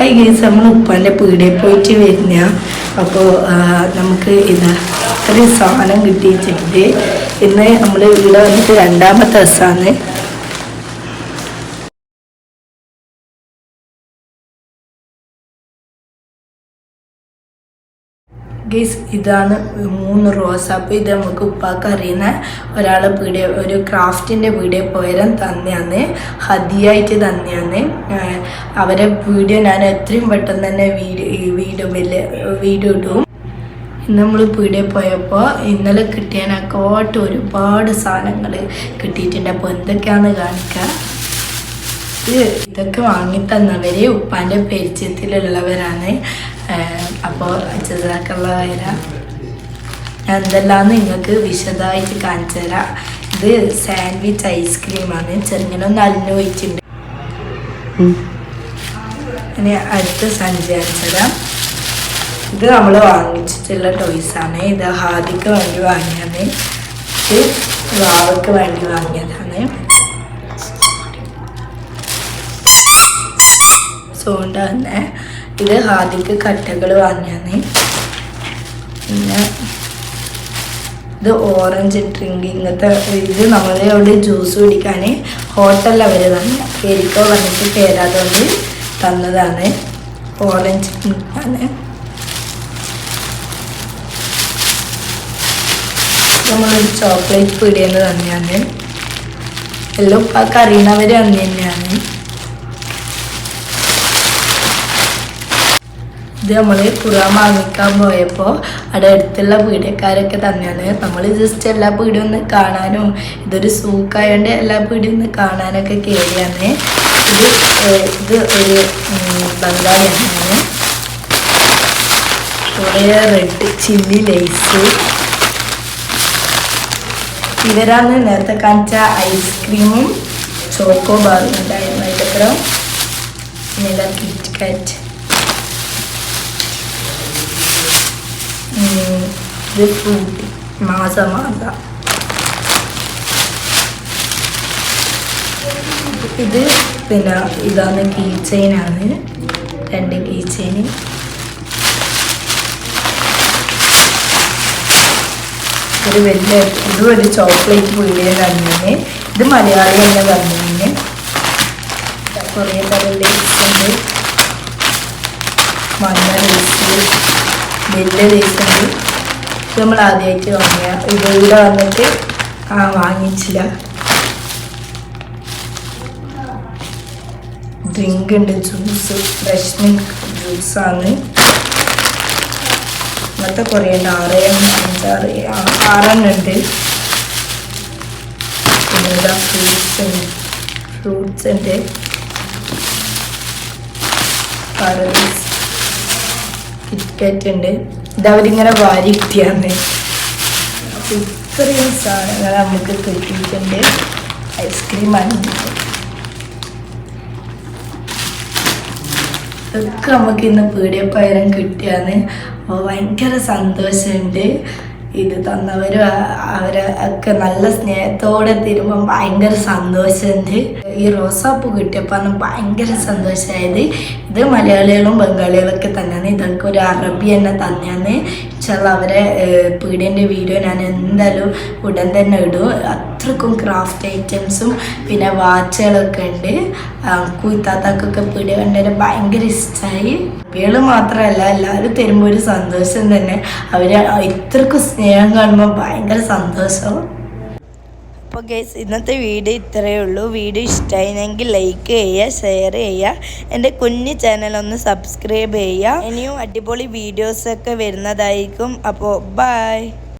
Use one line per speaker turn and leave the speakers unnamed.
High guys നമ്മൾ ഉപ്പാന്റെ പീടിയിൽ പോയിട്ട് വരുന്ന അപ്പോൾ നമുക്ക് ഇതാ ഒരു സാധനം കിട്ടിയിട്ടുണ്ട്. ഇന്ന് നമ്മൾ ഇവിടെ വന്നിട്ട് രണ്ടാമത്തെ ദിവസമാണ് ഗേസ് ഇതാണ് മൂന്ന് റോസ്. അപ്പോൾ ഇത് നമുക്ക് ഉപ്പാക്ക് അറിയുന്ന ഒരാൾ പീടിയ ഒരു ക്രാഫ്റ്റിന്റെ പീടിയ പോയാലും തന്നെയാണ്. ഹതിയായിട്ട് തന്നെയാണ്. അവരെ വീഡിയോ ഞാൻ എത്രയും പെട്ടെന്ന് തന്നെ വീഡിയോ വീഡിയോ വലിയ വീഡിയോ ഇടും. നമ്മൾ പീടിയ പോയപ്പോൾ ഇന്നലെ കിട്ടിയതിനൊക്കെ ഒരുപാട് സാധനങ്ങൾ കിട്ടിയിട്ടുണ്ട്. അപ്പോൾ എന്തൊക്കെയാണെന്ന് കാണിക്കാം. ഇത് ഇതൊക്കെ വാങ്ങിത്തന്നവര് ഉപ്പാന്റെ പരിചയത്തിലുള്ളവരാണ്. അപ്പോൾ ചെറുതാക്കുള്ള വരാം. ഞാൻ നിങ്ങൾക്ക് വിശദമായിട്ട് കാണിച്ചു തരാം ഇത് സാൻഡ്വിച്ച് ഐസ്ക്രീമാണ്. ചെറുങ്ങനെ ഒന്ന് അലിഞ്ഞു വെച്ചിട്ടുണ്ട് ഇനി അടുത്ത സഞ്ചി ഇത് നമ്മൾ വാങ്ങിച്ചിട്ടുള്ള ടോയ്സാണ് ഇത് ഹാദിക്ക് വേണ്ടി വാങ്ങിയത് ഇത് വാവയ്ക്ക് വേണ്ടി വാങ്ങിയതാണ്. സോണ്ട തന്നെ ഇത് ആദ്യക്ക് കട്ടകൾ വാങ്ങിയാണ് പിന്നെ ഇത് ഓറഞ്ച് ഡ്രിങ്ക് ഇങ്ങനത്തെ ഇത് നമ്മളെ അവിടെ ജ്യൂസ് കുടിക്കാൻ ഹോട്ടലിൽ അവർ തന്നെ. പേരിക്കോ വന്നിട്ട് പേരാതുകൊണ്ട് തന്നതാണ്. ഓറഞ്ച് ഡ്രിങ്കാണ് നമ്മളൊരു ചോക്ലേറ്റ് പീടിയെന്ന് തന്നെയാണ്. എല്ലാം ഉപ്പാക്ക് അന്ന് തന്നെയാണ്. ഇത് നമ്മൾ ഖുറാൻ വാങ്ങിക്കാൻ പോയപ്പോൾ അവിടെ അടുത്തുള്ള പീടിയക്കാരൊക്കെ തന്നെയാണ്. നമ്മൾ ജസ്റ്റ് എല്ലാ പീടിയും ഒന്ന് കാണാനും ഇതൊരു സൂക്കായതുകൊണ്ട് എല്ലാ പീടിയും ഒന്ന് കാണാനൊക്കെ കയറിയാണ് ഇത് ഇത് ഒരു ബംഗാളിയാണ്. കുറേ റെഡ് ചില്ലി ലൈസ് ഇവരാണ് നേരത്തെ കാണിച്ച ഐസ്ക്രീമും ചോക്കോ ബാറും ഉണ്ടായിരുന്നു അതിന്റെ പിന്നെ കിറ്റ് കാറ്റ് ഉം, ഇത് ഫ്രൂട്ടി മാസ മാസ ഇത് പിന്നെ ഇതാണ് കീ ചെയിനാണ് രണ്ട് കീ ചെയിൻ ഒരു വലിയ ഇത് ഒരു ചോക്ലേറ്റ് പുള്ളിയെ തന്നീന് ഇത് മലയാളി തന്നെ തന്നീന് കുറേ തരം ലേസ് ഉണ്ട്. മഞ്ഞ ലേസ് വലിയ ലേസ് ഉണ്ട്. നമ്മൾ ആദ്യമായിട്ട് വാങ്ങിയ ഇത് ഇവിടെ വന്നിട്ട് ആ വാങ്ങിച്ചില്ല. ഡ്രിങ്ക് ഉണ്ട് ജ്യൂസ് ഫ്രഷ് മിൽക്ക് ജ്യൂസാണ് അങ്ങനത്തെ കുറേ ഉണ്ട് ആറ് അഞ്ചാറ് ആറെണ്ണം ഉണ്ട്. പിന്നെ ഇതാ ഫ്രൂട്ട്സ് ഉണ്ട്. ഫ്രൂട്ട്സ് ഉണ്ട്. കിറ്റ്കാറ്റ് ഉണ്ട്. ഇത് അവരിങ്ങനെ വാരി കിട്ടിയാന്ന് അപ്പോൾ ഇത്രയും സാധനങ്ങൾ നമുക്ക് കിട്ടിയിട്ടുണ്ട്. ഐസ്ക്രീമാണ് ഇതൊക്കെ നമുക്ക് ഇന്ന് പീടിയപ്പയരം കിട്ടിയാന്ന്. അപ്പോൾ ഭയങ്കര സന്തോഷമുണ്ട്. ഇത് തന്നവരും ആ- അവരെ ഒക്കെ നല്ല സ്നേഹത്തോടെ തരുമ്പം ഭയങ്കര സന്തോഷമുണ്ട്. ഈ റോസാപ്പൂ കിട്ടിയപ്പോൾ ഭയങ്കര സന്തോഷമായത്. ഇത് മലയാളികളും ബംഗാളികളൊക്കെ തന്നെയാണ്. ഇതൊക്കെ ഒരു അറബി തന്നെ തന്നെയാണ്. ചില അവരെ പീടിയന്റെ വീഡിയോ ഞാൻ എന്തായാലും ഉടൻ തന്നെ ഇടും. അത്രക്കും ക്രാഫ്റ്റ് ഐറ്റംസും പിന്നെ വാച്ചുകളൊക്കെ ഉണ്ട്. കൂത്താത്താക്കൊക്കെ പീടിയ കണ്ടതിന് ഭയങ്കര ഇഷ്ടമായി കുട്ടികൾ മാത്രമല്ല എല്ലാവരും തരുമ്പോൾ ഒരു സന്തോഷം തന്നെ. അവർ ഇത്രക്കും സ്നേഹം കാണുമ്പോൾ ഭയങ്കര സന്തോഷം. അപ്പോൾ ഗൈസ് ഇന്നത്തെ വീഡിയോ ഇത്രയേ ഉള്ളൂ. വീഡിയോ ഇഷ്ടമായിരുന്നെങ്കിൽ ലൈക്ക് ചെയ്യുക ഷെയർ ചെയ്യുക. എന്റെ കുഞ്ഞു ചാനലൊന്ന് സബ്സ്ക്രൈബ് ചെയ്യുക. ഇനിയും അടിപൊളി വീഡിയോസൊക്കെ വരുന്നതായിരിക്കും. അപ്പോൾ ബൈ